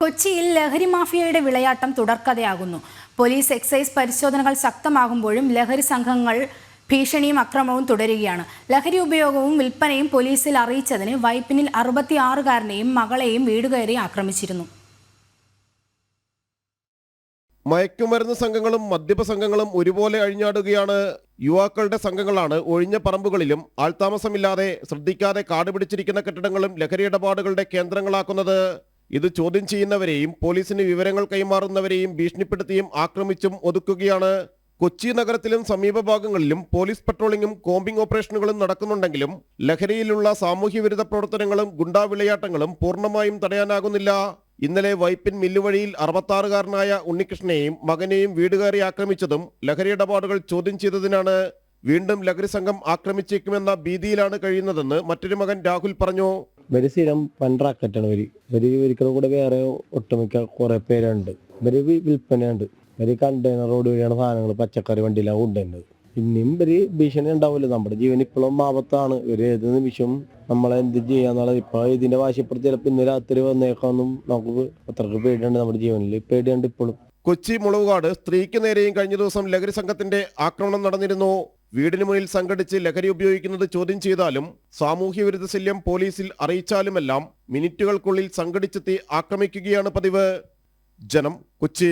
കൊച്ചിയിൽ ലഹരി മാഫിയയുടെ വിളയാട്ടം തുടർക്കഥയാകുന്നു. പോലീസ് എക്സൈസ് പരിശോധനകൾ ശക്തമാകുമ്പോഴും ലഹരി സംഘങ്ങൾ ഭീഷണിയും അക്രമവും തുടരുകയാണ്. ലഹരി ഉപയോഗവും വിൽപ്പനയും പോലീസിൽ അറിയിച്ചതിന് വൈപ്പിനിൽ അറുപത്തിയാറുകാരനെയും മകളെയും വീടുകയറി ആക്രമിച്ചിരുന്നു. മയക്കുമരുന്ന് സംഘങ്ങളും മദ്യപ സംഘങ്ങളും ഒരുപോലെ അഴിഞ്ഞാടുകയാണ്. യുവാക്കളുടെ സംഘങ്ങളാണ് ഒഴിഞ്ഞ പറമ്പുകളിലും ആൾതാമസമില്ലാതെ ശ്രദ്ധിക്കാതെ കാട് പിടിച്ചിരിക്കുന്ന കെട്ടിടങ്ങളും ലഹരി ഇടപാടുകളുടെ കേന്ദ്രങ്ങളാക്കുന്നത്. ഇത് ചോദ്യം ചെയ്യുന്നവരെയും പോലീസിന് വിവരങ്ങൾ കൈമാറുന്നവരെയും ഭീഷണിപ്പെടുത്തിയും ആക്രമിച്ചും ഒതുക്കുകയാണ്. കൊച്ചി നഗരത്തിലും സമീപ ഭാഗങ്ങളിലും പോലീസ് പട്രോളിംഗും കോമ്പിംഗ് ഓപ്പറേഷനുകളും നടക്കുന്നുണ്ടെങ്കിലും ലഹരിയിലുള്ള സാമൂഹ്യ വിരുദ്ധ പ്രവർത്തനങ്ങളും ഗുണ്ടാവിളയാട്ടങ്ങളും പൂർണമായും തടയാനാകുന്നില്ല. ഇന്നലെ വൈപ്പിൻ മില്ലുവഴിയിൽ അറുപത്താറുകാരനായ ഉണ്ണികൃഷ്ണനെയും മകനെയും വീടുകയറി ആക്രമിച്ചതും ലഹരി ഇടപാടുകൾ ചോദ്യം ചെയ്തതിനാണ്. വീണ്ടും ലഹരി സംഘം ആക്രമിച്ചേക്കുമെന്ന ഭീതിയിലാണ് കഴിയുന്നതെന്ന് മറ്റൊരു മകൻ രാഹുൽ പറഞ്ഞു. ഇവർ സ്ഥിരം പൺ റാക്കറ്റാണ് ഇവർ. ഇവർ ഇവർക്കുള്ള കൂടെ വേറെ ഒട്ടുമിക്ക കുറെ പേരുണ്ട്. ഇവർ വിൽപ്പനയുണ്ട്. ഇവർ കണ്ടെയ്നർ റോഡ് വഴിയാണ് സാധനങ്ങൾ പച്ചക്കറി വണ്ടിയിലാണ് കൊണ്ടുവരുന്നത്. ഇനിയും ഇവർ ഭീഷണി ഉണ്ടാവില്ല നമ്മുടെ ജീവൻ ഇപ്പോഴും ആപത്താണ്. ഇവർ ഏത് നിമിഷം നമ്മളെ എന്ത് ചെയ്യാന്നുള്ളത് ഇപ്പൊ ഇതിന്റെ വാശിപ്പുറത്ത് ചിലപ്പോ ഇന്ന് രാത്രി വന്നേക്കാന്നും നമുക്ക് അത്രയ്ക്ക് പേടിയുണ്ട് നമ്മുടെ ജീവനിൽ. പേടിയുണ്ട് ഇപ്പോഴും കൊച്ചി മുളവുകാട് സ്ത്രീക്ക് നേരെയും കഴിഞ്ഞ ദിവസം ലഹരി സംഘത്തിന്റെ ആക്രമണം നടന്നിരുന്നു. വീടിന് മുന്നിൽ സംഘടിച്ച് ലഹരി ഉപയോഗിക്കുന്നത് ചോദ്യം ചെയ്താലും സാമൂഹ്യ വിരുദ്ധ ശല്യം പോലീസിൽ അറിയിച്ചാലുമെല്ലാം മിനിറ്റുകൾക്കുള്ളിൽ സംഘടിച്ചെത്തി ആക്രമിക്കുകയാണ് പതിവ്. ജനം കൊച്ചി.